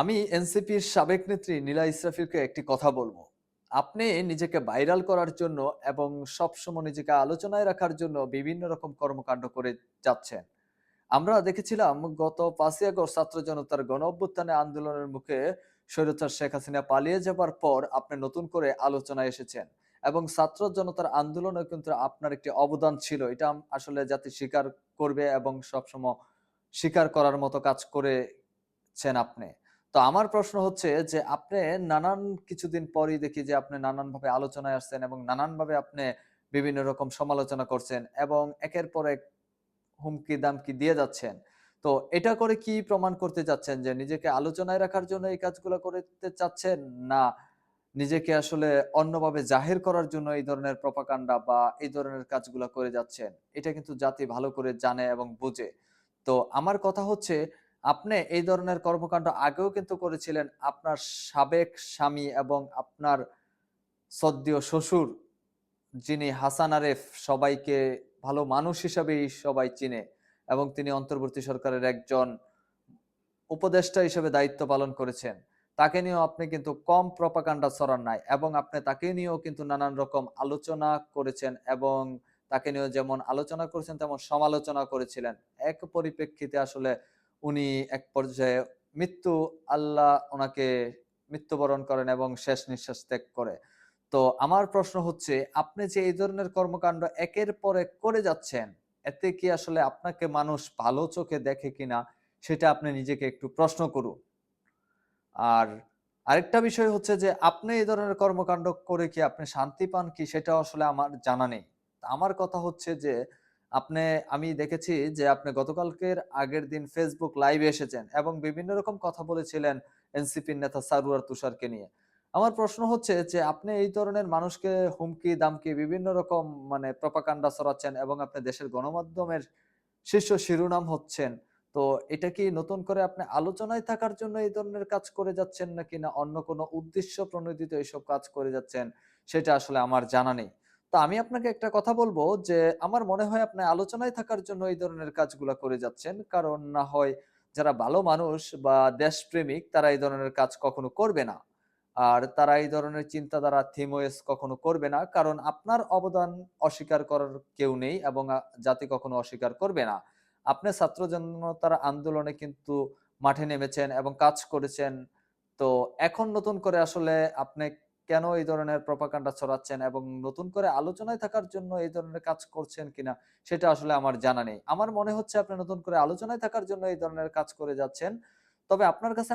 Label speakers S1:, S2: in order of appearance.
S1: আমি এনসিপির সাবেক নেত্রী নীলা ইসরাফিলকে একটি কথা বলব। আপনি নিজেকে ভাইরাল করার জন্য এবং সবসময় নিজেকে আলোচনায় রাখার জন্য বিভিন্ন রকম কর্মকাণ্ড করে যাচ্ছেন। আমরা দেখেছিলাম গত ৫ই আগস্ট ছাত্র জনতার গণ অভ্যুত্থানে আন্দোলনের মুখে স্বৈরাচার শেখ হাসিনা পালিয়ে যাবার পর আপনি নতুন করে আলোচনায় এসেছেন এবং ছাত্র জনতার আন্দোলনে কিন্তু আপনার একটি অবদান ছিল। এটা আসলে জাতি স্বীকার করবে এবং সবসময় স্বীকার করার মতো কাজ করেছেন আপনি। তো আমার প্রশ্ন হচ্ছে যে, আপনি নানান কিছুদিন পরই দেখি যে, আপনি নানানভাবে আলোচনায় আসছেন এবং নানানভাবে আপনি বিভিন্ন রকম সমালোচনা করছেন এবং একের পর এক হুমকি-দামকি দিয়ে যাচ্ছেন। তো এটা করে কি প্রমাণ করতে চাচ্ছেন যে, নিজেকে আলোচনায় রাখার জন্য এই কাজগুলো করতে চাচ্ছেন? না নিজেকে আসলে অন্যভাবে জাহির করার জন্য এই ধরনের প্রপাগান্ডা বা এই ধরনের কাজগুলো করে যাচ্ছেন? এটা কিন্তু জাতি ভালো করে জানে এবং বুঝে। তো আমার কথা হচ্ছে আপনি এই ধরনের কর্মকাণ্ড আগেও কিন্তু করেছিলেন আপনার সাবেক স্বামী এবং আপনার সদ্দীয় শ্বশুর, যিনি হাসান আরেফ, সবাইকে ভালো মানুষ হিসাবেই সবাই চিনে এবং তিনি অন্তর্বর্তী সরকারের একজন উপদেষ্টা হিসেবে দায়িত্ব পালন করেছেন। তাকে নিয়েও আপনি কিন্তু কম প্রপাগান্ডা ছড়ান নাই এবং আপনি তাকে নিয়েও কিন্তু নানান রকম আলোচনা করেছেন এবং তাকে নিয়েও যেমন আলোচনা করেছেন, তেমন সমালোচনা করেছিলেন। এক পরিপ্রেক্ষিতে আসলে উনি এক পর্যায়ে মৃত্যু আল্লাহ ওনাকে মৃত্যুবরণ করেন এবং শেষ নিঃশ্বাস ত্যাগ করে। তো আমার প্রশ্ন হচ্ছে আপনি যে এই ধরনের কর্মকাণ্ড একের পর এক করে যাচ্ছেন, এতে কি আসলে আপনাকে মানুষ ভালো চোখে দেখে কিনা সেটা আপনি নিজেকে একটু প্রশ্ন করুন। আর আরেকটা বিষয় হচ্ছে যে আপনি এই ধরনের কর্মকাণ্ড করে কি আপনি শান্তি পান কি সেটা আসলে আমার জানা নেই। আমার কথা হচ্ছে যে আপনি, আমি দেখেছি যে আপনি গতকালকের আগের দিন ফেসবুক লাইভে এসেছেন এবং বিভিন্ন রকম কথা বলেছিলেন এনসিপির নেতা সারুয়ার তুষারকে নিয়ে। আমার প্রশ্ন হচ্ছে যে আপনি এই ধরনের মানুষকে হুমকি-দামকি বিভিন্ন রকম মানে প্রপাকাণ্ডা ছড়াচ্ছেন এবং আপনি দেশের গণমাধ্যমের শীর্ষ শিরোনাম হচ্ছেন। তো এটা কি নতুন করে আপনি আলোচনায় থাকার জন্য এই ধরনের কাজ করে যাচ্ছেন নাকি না অন্য কোনো উদ্দেশ্য প্রণোদিত এইসব কাজ করে যাচ্ছেন, সেটা আসলে আমার জানা নেই। তো আমি আপনাকে একটা কথা বলব যে, আমার মনে হয় আপনি আলোচনায় থাকার জন্য এই ধরনের কাজগুলো করে যাচ্ছেন। কারণ না হয় যারা ভালো মানুষ বা দেশপ্রেমিক, তারা এই ধরনের কাজ কখনো করবে না। আর তারা এই ধরনের চিন্তাধারা, থিমওয়েস কখনো করবে না। কারণ আপনার অবদান অস্বীকার করার কেউ নেই এবং জাতি কখনো অস্বীকার করবে না। আপনি ছাত্র জনতার আন্দোলনে কিন্তু মাঠে নেমেছেন এবং কাজ করেছেন। তো এখন নতুন করে আসলে আপনি কেন এই ধরনের প্রপাকাণ্ডা ছড়াচ্ছেন এবং নতুন করে আলোচনায় থাকার জন্য এই ধরনের কাজ করছেন কিনা, সেটা আসলে আমার জানা নেই। আমার মনে হচ্ছে আপনি নতুন করে আলোচনায় থাকার জন্য এই ধরনের কাজ করে যাচ্ছেন। তবে আপনার কাছে